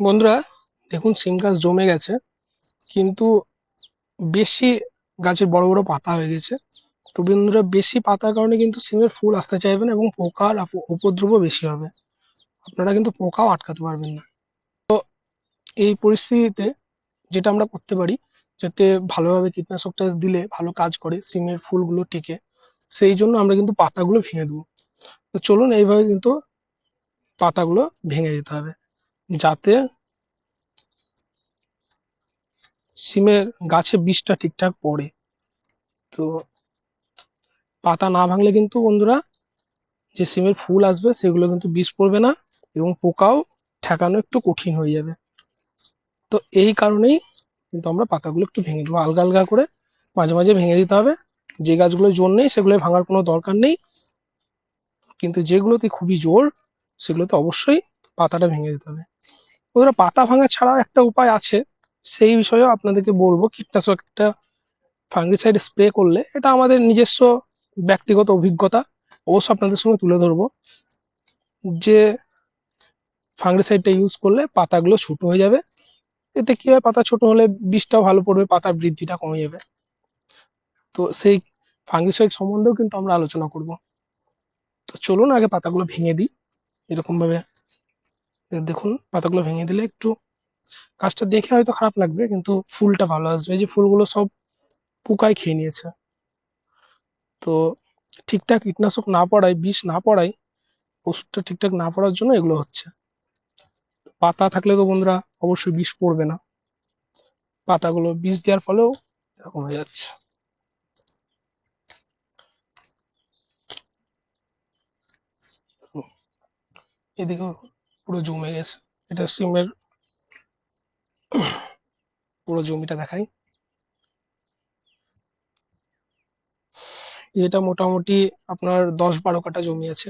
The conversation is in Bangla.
বন্ধুরা, দেখুন সিম গাছ জমে গেছে, কিন্তু বেশি গাছের বড় বড় পাতা হয়ে গেছে। তো বন্ধুরা, বেশি পাতার কারণে কিন্তু সিমের ফুল আসতে চাইবে না এবং পোকার উপদ্রবও বেশি হবে। আপনারা কিন্তু পোকাও আটকাতে পারবেন না। তো এই পরিস্থিতিতে যেটা আমরা করতে পারি, যাতে ভালোভাবে কীটনাশকটা দিলে ভালো কাজ করে, সিমের ফুলগুলো টিকে, সেই জন্য আমরা কিন্তু পাতাগুলো ভেঙে দেবো। তো চলুন, এইভাবে কিন্তু পাতাগুলো ভেঙে দিতে হবে। যাতে সিমের গাছে বীজটা ঠিকঠাক পড়ে। তো পাতা না ভাঙলে কিন্তু বন্ধুরা যে সিমের ফুল আসবে সেগুলো কিন্তু বীজ পড়বে না এবং পোকাও ঠেকানো একটু কঠিন হয়ে যাবে। তো এই কারণেই কিন্তু আমরা পাতাগুলো একটু ভেঙে দেবো। আলগা আলগা করে মাঝে মাঝে ভেঙে দিতে হবে। যে গাছগুলো জোর নেই সেগুলো ভাঙার কোনো দরকার নেই। কিন্তু যেগুলোতে খুবই জোর সেগুলোতে অবশ্যই পাতাটা ভেঙে দিতে হবে। ওদের পাতা ভাঙা ছাড়াও একটা উপায় আছে। সেই বিষয়েও আপনাদেরকে বলব, কীটনাশক একটা ফাঙ্গিসাইড স্প্রে করলে এটা আমাদের নিজস্ব ব্যক্তিগত অভিজ্ঞতা, অবশ্য আপনাদের সঙ্গে তুলে ধরবো। যে ফাঙ্গিসাইডটা ইউজ করলে পাতাগুলো ছোট হয়ে যাবে। এতে কি হয়, পাতা ছোট হলে বীজটাও ভালো পড়বে, পাতার বৃদ্ধিটা কমে যাবে। তো সেই ফাঙ্গিসাইড সম্বন্ধেও কিন্তু আমরা আলোচনা করব। তো চলুন আগে পাতাগুলো ভেঙে দিই এরকম ভাবে দেখুন, পাতাগুলো ভেঙে দিলে একটু গাছটা দেখে হয়তো খারাপ লাগবে, কিন্তু ফুলটা ভালো আসবে। যে ফুলগুলো সব পোকায় খেয়ে নিয়েছে। তো ঠিকঠাক কীটনাশক না পড়ায়, বিষ না পড়ায়, ওষুধটা ঠিকঠাক না পড়ার জন্য এগুলো হচ্ছে। পাতা থাকলে তো বন্ধুরা অবশ্যই বিষ পড়বে না। পাতাগুলো বিষ দেওয়ার ফলেও এরকম হয়ে যাচ্ছে। এদিকেও পুরো জমে গেছে। এটা সিমের পুরো জমিটা দেখাই। এটা মোটামুটি আপনার দশ বারো কাটা জমি আছে।